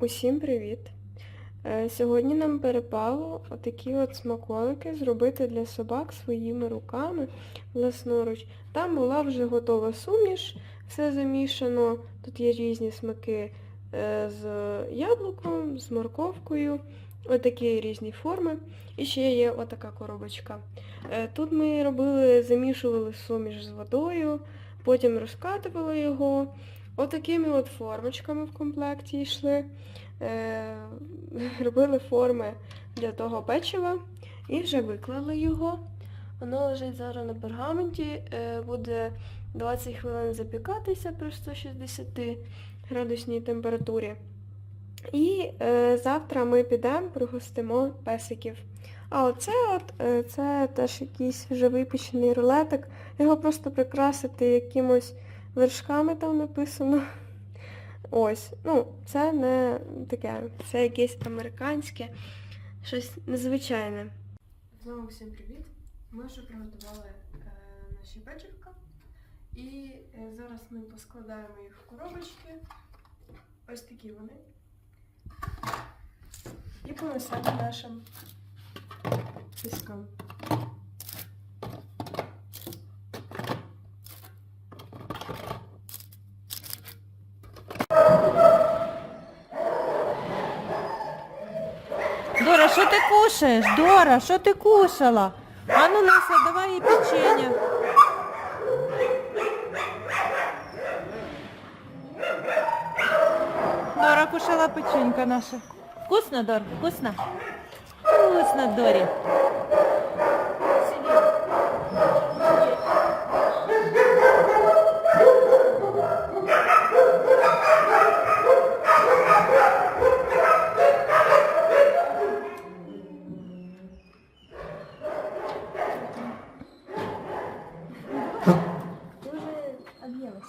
Усім привіт! Е, Сьогодні нам перепало отакі от смаколики зробити для собак своїми руками власноруч. Там була вже готова суміш, все замішано. Тут є різні смаки е, з яблуком, з морковкою, отакі різні форми. І ще є отака коробочка. Е, Тут ми робили, замішували суміш з водою, потім розкатували його. Отакими от формочками в комплекті йшли. Е, робили форми для того печива і вже виклали його. Воно лежить зараз на пергаменті, е, буде 20 хвилин запікатися при 160 градусній температурі. І е, завтра ми підемо, пригостимо песиків. А оце от, е, це теж якийсь вже випічений рулетик. Його просто прикрасити якимось вершками там написано. Ось, ну, це не таке, це якесь американське, щось незвичайне. Знову всім привіт. Ми вже приготували е, наші печивка. І е, зараз ми поскладаємо їх в коробочки. Ось такі вони. І понесемо нашим піскам. Що ти кушаєш? Дора, що ти кушала? А ну, Леся, давай їй печення. Дора кушала печенька наша. Вкусно, Дор? Вкусно? Вкусно, Дорі. объелась.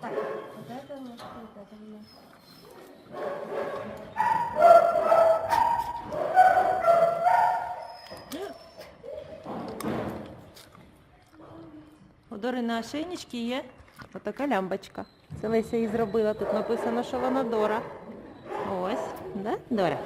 Так, вот это ложка, вот это ложка. У Дори на ошейничці є отака лямбочка. Це Леся її зробила. Тут написано, що вона Дора. Ось, да, Дора?